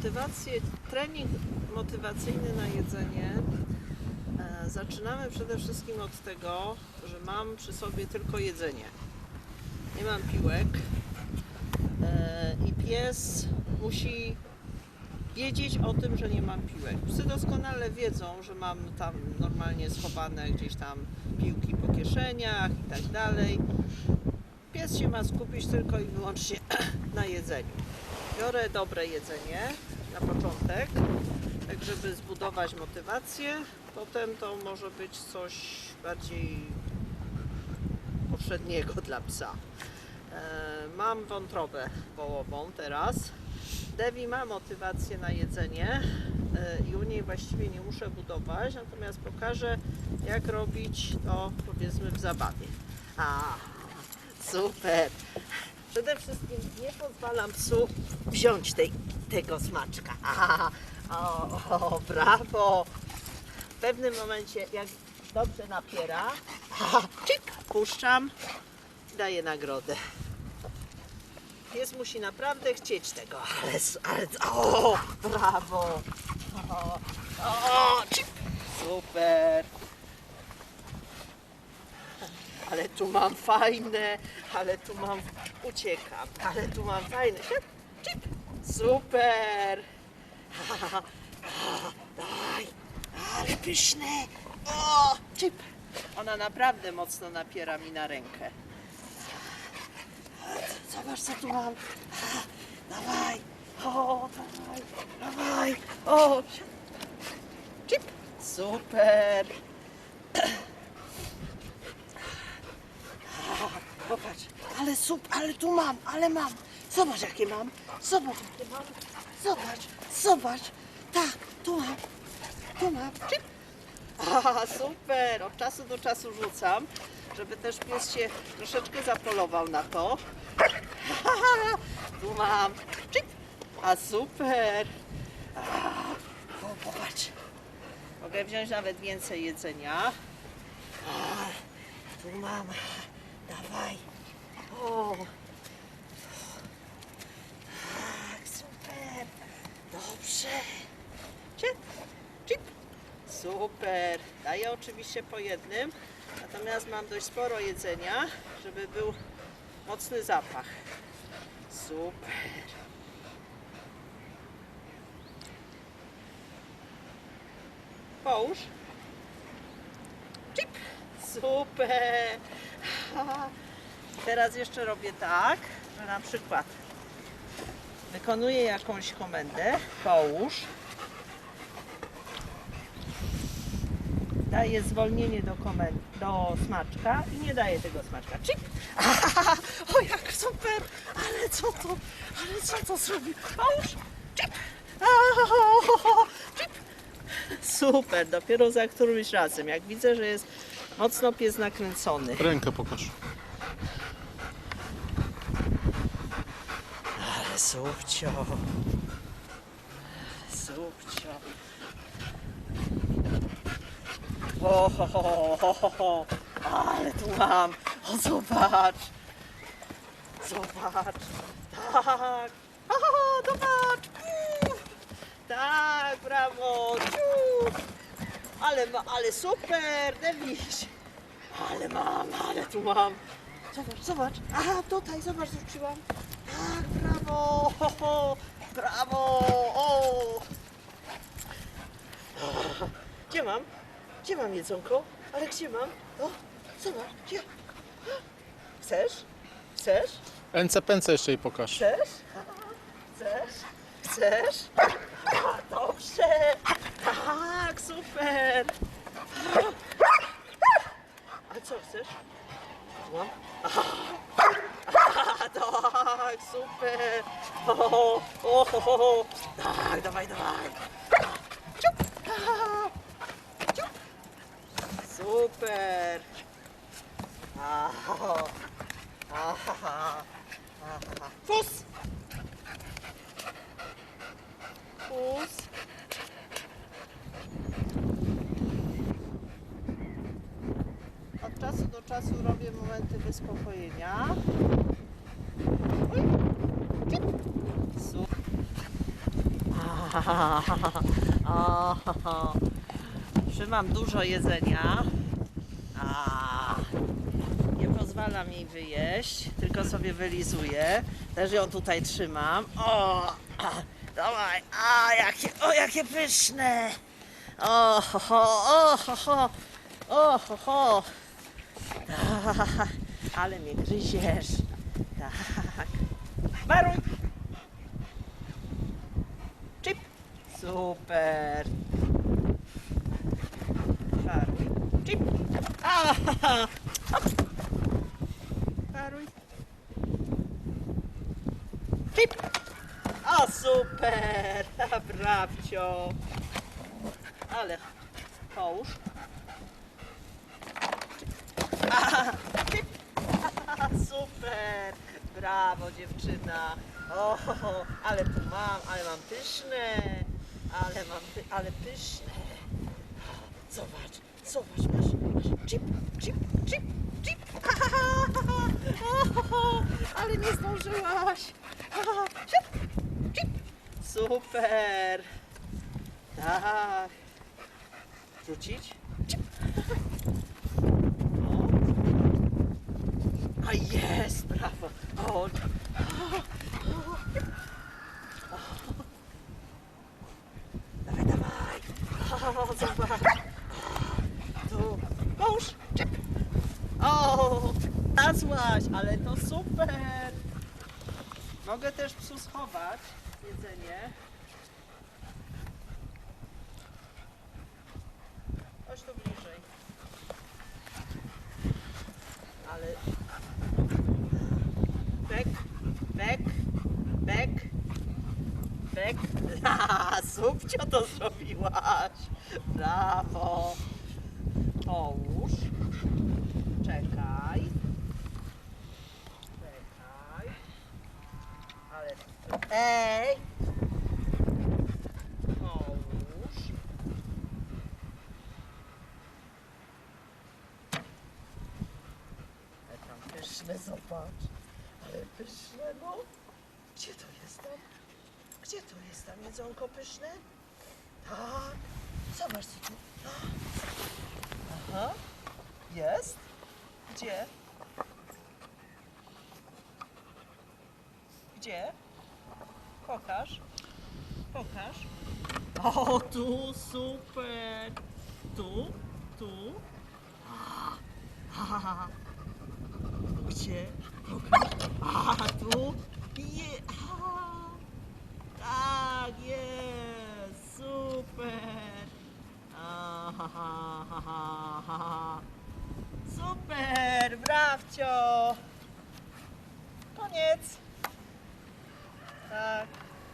Motywację, trening motywacyjny na jedzenie e, zaczynamy przede wszystkim od tego, że mam przy sobie tylko jedzenie. Nie mam piłek e, i pies musi wiedzieć o tym, że nie mam piłek. Psy doskonale wiedzą, że mam tam normalnie schowane gdzieś tam piłki po kieszeniach i tak dalej. Pies się ma skupić tylko i wyłącznie na jedzeniu. Biorę dobre jedzenie na początek, tak żeby zbudować motywację. Potem to może być coś bardziej poprzedniego dla psa. E, Mam wątrobę wołową teraz. Devi ma motywację na jedzenie e, i u niej właściwie nie muszę budować, natomiast pokażę jak robić to powiedzmy w zabawie. A, super! Przede wszystkim nie pozwalam psu wziąć tej, tego smaczka. A, o, o, brawo! W pewnym momencie, jak dobrze napiera, a, cik, puszczam, daję nagrodę. Pies musi naprawdę chcieć tego, ale, ale o, brawo! O, o, super! Ale tu mam fajne, ale tu mam, uciekam, ale tu mam fajne, cik, super! Daj, ale pyszne! O, cip! Ona naprawdę mocno napiera mi na rękę. Zobacz co tu mam. Dawaj, o, dawaj, dawaj, o, cip, super! Popatrz, ale sup, ale tu mam, ale mam. Zobacz jakie mam, zobacz jakie mam. Zobacz, zobacz. Tak, tu mam, tu mam. Czyp. Super, od czasu do czasu rzucam, żeby też pies się troszeczkę zapolował na to. Tu mam, czyp. A super. A, popatrz. Mogę wziąć nawet więcej jedzenia. A, tu mam. Dawaj. Tak, super. Dobrze. Ciep, cip. Super. Daję oczywiście po jednym. Natomiast mam dość sporo jedzenia, żeby był mocny zapach. Super. Połóż. Cip. Super. Teraz jeszcze robię tak, że na przykład wykonuję jakąś komendę, połóż, daję zwolnienie do, komend- do smaczka i nie daję tego smaczka. Cip! O jak super! Ale co to? Ale co to zrobił? Połóż! Cip! Cip! Super, dopiero za którymś razem. Jak widzę, że jest mocno pies nakręcony. Rękę pokaż. Subcio. Subcio. O, ho, ho, ho, ho, ho. Ale tu mam. O, zobacz. Zobacz. Tak. O, zobacz. Piu. Tak, brawo. Ciu. Ale, ale super, Dewiś. Ale mam, ale tu mam. Zobacz, zobacz. Aha, tutaj, zobacz, rzuciłam. Tak, brawo. Ho, ho. Brawo. O. Gdzie mam? Gdzie mam jedzonko? Ale gdzie mam? O, zobacz, gdzie? Chcesz? Chcesz? Ręce pęce jeszcze jej pokaż. Chcesz? Chcesz? Chcesz? A, dobrze! Tak, super! A co chcesz? Mam? tak, super! O, o, o, o. Tak, dawaj, dawaj! Ciup! Ciup! Super! Fus! Fus! Od czasu do czasu robię momenty wyspokojenia. Oj. Cip. Su- A, O, Trzymam dużo jedzenia. A, nie pozwalam jej wyjeść, tylko sobie wylizuję. Też ją tutaj trzymam. O, a, dawaj, a jakie, o jakie pyszne. O, ho, ho, o, ho, ho, o, ho, ho. Ale mnie gryziesz. Tak. Baruj. Chip. Super. Baruj. Chip. A, hop. Baruj. Chip. O, super. Brawcio. Ale połóż. A, chip. Super! Brawo dziewczyna! O, ale tu mam, ale mam pyszne! Ale mam, py, ale pyszne! Zobacz, zobacz, masz, masz chip, chip, chip, chip! O, ale nie zdążyłaś! Siup, chip. Super! Tak! Rzucić? Chip. O. A jest, O, Dawaj, dawaj. O, zobacz. Tu. Mąż. Czyp. O, znalazłaś, ale to super. Mogę też psu schować jedzenie. Chodź tu bliżej. Bek. Ha, subcio to zrobiłaś. Brawo. Połóż. Czekaj. Czekaj. Ale... Ej! Połóż. Ale tam pyszne, zobacz. Ale pyszne, no. Gdzie to jest tam? Gdzie to jest tam jedzonko pyszne? Tak. Zobacz co tu. Aha. Jest. Gdzie? Gdzie? Pokaż. Pokaż. O, tu, super. Tu, tu. Gdzie? A, tu? Je, a, tak, jest, super. A, ha, ha, ha, ha, ha. Super, brawcio. Koniec. Tak.